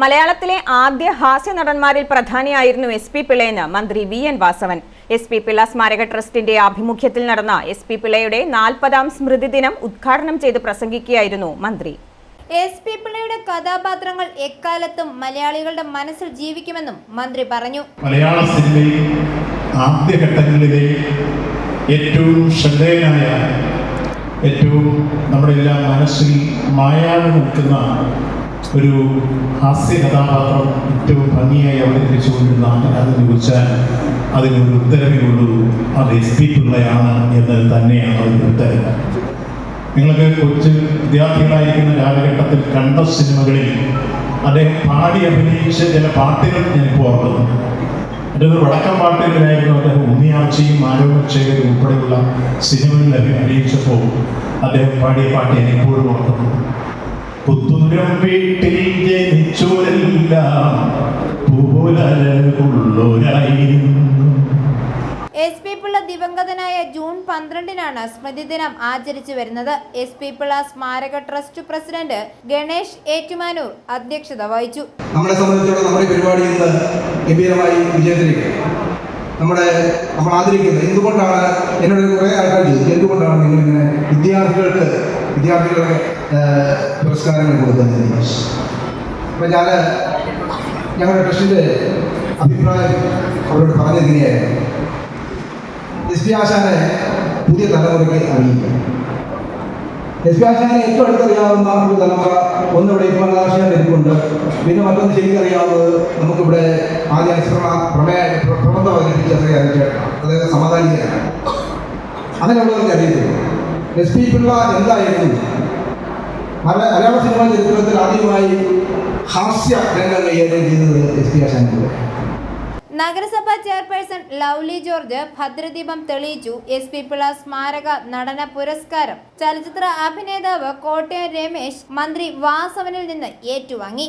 മലയാളത്തിലെ ആദ്യ ഹാസ്യ നടന്മാരിൽ പ്രധാനിയായിരുന്നു എസ് പി പിള്ളയെന്ന് മന്ത്രി V N Vasavan. S P Pillai സ്മാരക ട്രസ്റ്റിന്റെ ആഭിമുഖ്യത്തിൽ നടന്ന എസ് പി പിള്ളയുടെ നാൽപ്പതാം സ്മൃതി ദിനം ഉദ്ഘാടനം ചെയ്ത് പ്രസംഗിക്കുകയായിരുന്നു മന്ത്രി. എസ് പി പിള്ളയുടെ കഥാപാത്രങ്ങൾ എക്കാലത്തും മലയാളികളുടെ മനസ്സിൽ ജീവിക്കുമെന്നും മന്ത്രി പറഞ്ഞു. മലയാള സിനിമയിൽ ആദ്യഘട്ടങ്ങളിലെ ഏറ്റവും ശ്രദ്ധേയനായ ഏറ്റവും നമ്മുടെ എല്ലാ മനസ്സിൽ മായാതെ നിൽക്കുന്ന ഒരു ഹാസ്യ കഥാപാത്രം ഏറ്റവും ഭംഗിയായി അവതരിപ്പിച്ചുകൊണ്ടിരുന്ന ആരാധന ചോദിച്ചാൽ അതിനൊരു ഉത്തരവേ ഉള്ളൂ അത് എസ് പി പിള്ളയാണ് എന്ന് തന്നെയാണ് അതിന്റെ ഉത്തരം നിങ്ങൾക്ക് കൊച്ചു വിദ്യാർത്ഥികളായിരിക്കുന്ന കാലഘട്ടത്തിൽ കണ്ട സിനിമകളിൽ അദ്ദേഹം പാടി അഭിനയിച്ച ചില പാട്ടുകൾ ഞാനിപ്പോൾ ഓർക്കുന്നു. എന്റെ ഒരു വടക്കം പാട്ടുകളിലായിരുന്നു അദ്ദേഹം ഉണ്ണിയാഴ്ചയും ആരോഗ്യശേഖരും ഉൾപ്പെടെയുള്ള സിനിമകളിൽ അഭി- അഭിനയിച്ചപ്പോൾ അദ്ദേഹം പാടിയ പാട്ട് ഞാൻ ഇപ്പോഴും ഓർക്കുന്നു. പുത്തൂരം വീട്ടിൽ ജനിച്ചോരെല്ലാം പൂലകുള്ളോരായിരുന്നു എസ് പി പിള്ള ദിവംഗതനായ ജൂൺ പന്ത്രണ്ടിനാണ് സ്മൃതി ദിനം ആചരിച്ചു വരുന്നത്. എസ് പി പിള്ള സ്മാരക ട്രസ്റ്റ് പ്രസിഡന്റ് ഗണേഷ് ഏറ്റുമാനൂർ അധ്യക്ഷത വഹിച്ചു. നമ്മളെ സംബന്ധിച്ചിടത്തോളം നമ്മുടെ പരിപാടി ഇന്ന് ഗംഭീരമായി വിജയത്തിലേക്ക്. നമ്മുടെ നമ്മൾ ആദരിക്കുന്നത് എന്തുകൊണ്ടാണ്? എന്നോട് കുറേ ആൾക്കാർ ചോദിച്ചു. എന്തുകൊണ്ടാണ് നിങ്ങളിങ്ങനെ വിദ്യാർത്ഥികൾക്ക് വിദ്യാർത്ഥികളെ ഏഹ്, പുരസ്കാരങ്ങൾ കൊടുക്കുന്നത് അപ്പം ഞാൻ ഞങ്ങളുടെ ട്രസ്റ്റിന്റെ അഭിപ്രായം അവരോട് പറഞ്ഞിരിക്കുകയായിരുന്നു. എസ് പി ആശാനെ പുതിയ തലമുറയ്ക്ക് അറിയിക്കും. എസ് പി ആശാനെ ഏറ്റവും അടുത്തറിയാവുന്ന ഒരു തലമുറ ഒന്നിവിടെ ഇപ്പോൾ രാഷ്ട്രീയ ഇരിപ്പുണ്ട് പിന്നെ മറ്റൊന്ന് ശരിക്കറിയാവുന്നത് നമുക്കിവിടെ ആദ്യ അനുസരണ പ്രമേയ പ്ര- പ്രബന്ധം അവതരിപ്പിച്ച അതായത് സമാധാനികനാണ് അങ്ങനെയുള്ളവർക്ക് അറിയത്തില്ല. എസ് പി പിള്ള എന്തായിരുന്നു? മല- മലയാള സിനിമാ ചരിത്രത്തിൽ ആദ്യമായി ഹാസ്യ രംഗം കൈകാര്യം ചെയ്തത് എസ് പി ആശാനിലൂടെ നഗരസഭാ ചെയർപേഴ്സൺ ലൗലി ജോർജ് ഭദ്രദീപം തെളിയിച്ചു എസ് പി പിള്ള സ്മാരക നടന പുരസ്കാരം. ചലച്ചിത്ര അഭിനേതാവ് കോട്ടയം രമേശ് മന്ത്രി വാസവനിൽ നിന്ന് ഏറ്റുവാങ്ങി.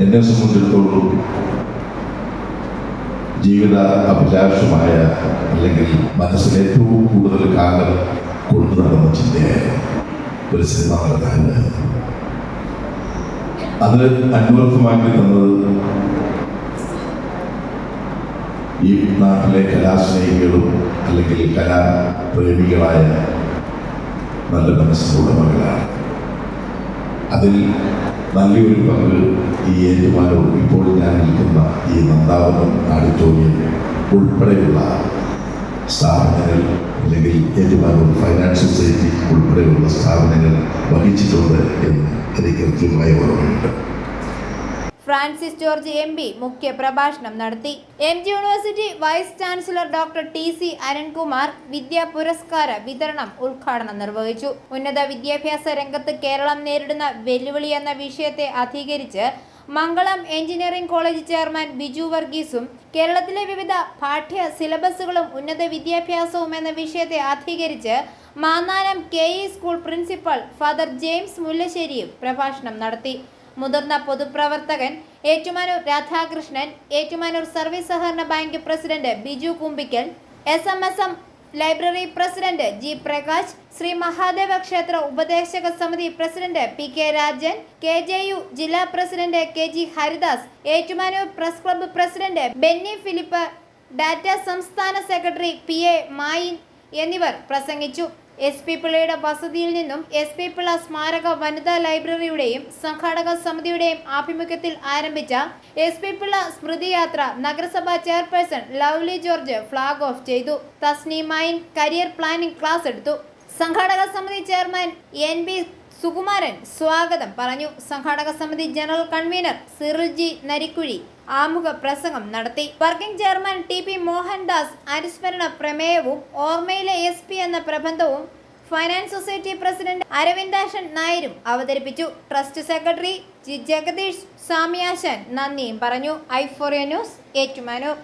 എന്നെ സംബന്ധിച്ചിടത്തോളം ജീവിത അഭിലാഷമായ അല്ലെങ്കിൽ മനസ്സിൽ ഏറ്റവും കൂടുതൽ കാലം കൊണ്ടു നടന്ന ചിന്തയായിരുന്നു ഒരു സിനിമ നടനായിരുന്നു അത് അന്വർത്ഥമാക്കി തന്നത് ഈ നാട്ടിലെ കലാസ്നേഹികളും അല്ലെങ്കിൽ കലാപ്രേമികളായ നല്ല മനസ്സിനുടമകളാണ് അതിൽ നല്ലൊരു പങ്ക് ഈ ഏറ്റുമാനൂർ ഇപ്പോൾ ഞാൻ നിൽക്കുന്ന ഈ നന്ദാവനം ആഡിറ്റോറിയം ഉൾപ്പെടെയുള്ള സ്ഥാപനങ്ങൾ അല്ലെങ്കിൽ ഏറ്റുമാനൂർ ഫൈനാൻസ് സൊസൈറ്റി ഉൾപ്പെടെയുള്ള സ്ഥാപനങ്ങൾ വഹിച്ചിട്ടുണ്ട് എന്ന് എനിക്ക് കൃത്യമായ ഓർമ്മയുണ്ട്. ഫ്രാൻസിസ് ജോർജ് എം പി മുഖ്യ പ്രഭാഷണം നടത്തി. M G university vice chancellor doctor T C Arunkumar വിദ്യാ പുരസ്കാര വിതരണം ഉദ്ഘാടനം നിർവഹിച്ചു. ഉന്നത വിദ്യാഭ്യാസ രംഗത്ത് കേരളം നേരിടുന്ന വെല്ലുവിളി എന്ന വിഷയത്തെ അധികരിച്ച് Mangalam engineering college chairman Biju വർഗീസും കേരളത്തിലെ വിവിധ പാഠ്യ സിലബസുകളും ഉന്നത വിദ്യാഭ്യാസവും എന്ന വിഷയത്തെ അധികരിച്ച് Mannanam K E school principal father James മുല്ലശ്ശേരിയും പ്രഭാഷണം നടത്തി. മുതിർന്ന പൊതുപ്രവർത്തകൻ ഏറ്റുമാനൂർ രാധാകൃഷ്ണൻ ഏറ്റുമാനൂർ സർവീസ് സഹകരണ bank president Biju Kumbikkal S M S M library president G Prakash Sree Mahadeva ക്ഷേത്ര ഉപദേശക സമിതി president P K Rajan K J U ജില്ലാ president K G Haridas Ettumanoor press club president Benny Philip data സംസ്ഥാന secretary P A Mayin എന്നിവർ പ്രസംഗിച്ചു. S P പിള്ളയുടെ വസതിയിൽ നിന്നും എസ് പി പിള്ള സ്മാരക വനിതാ ലൈബ്രറിയുടെയും സംഘാടക സമിതിയുടെയും ആഭിമുഖ്യത്തിൽ ആരംഭിച്ച എസ് പി പിള്ള സ്മൃതിയാത്ര നഗരസഭാ chairperson Lovely George flag off ചെയ്തു. തസ്നീമൈൻ കരിയർ പ്ലാനിംഗ് ക്ലാസ് എടുത്തു. സംഘാടക സമിതി ചെയർമാൻ എൻ ബി സുകുമാരൻ സ്വാഗതം പറഞ്ഞു. സംഘാടക സമിതി general convener Cyril G Narikkuzhi ആമുഖ പ്രസംഗം നടത്തി. Working chairman T P Mohandas അനുസ്മരണ പ്രമേയവും ഓർമ്മയിലെ എസ് പി എന്ന പ്രബന്ധവും ഫൈനാൻസ് സൊസൈറ്റി പ്രസിഡന്റ് അരവിന്ദാശൻ നായരും അവതരിപ്പിച്ചു. ട്രസ്റ്റ് സെക്രട്ടറി ജി ജഗദീഷ് സ്വാമിയാശൻ നന്ദിയും പറഞ്ഞു. ഐ ഫോറിയ ന്യൂസ് ഏറ്റുമാനൂർ.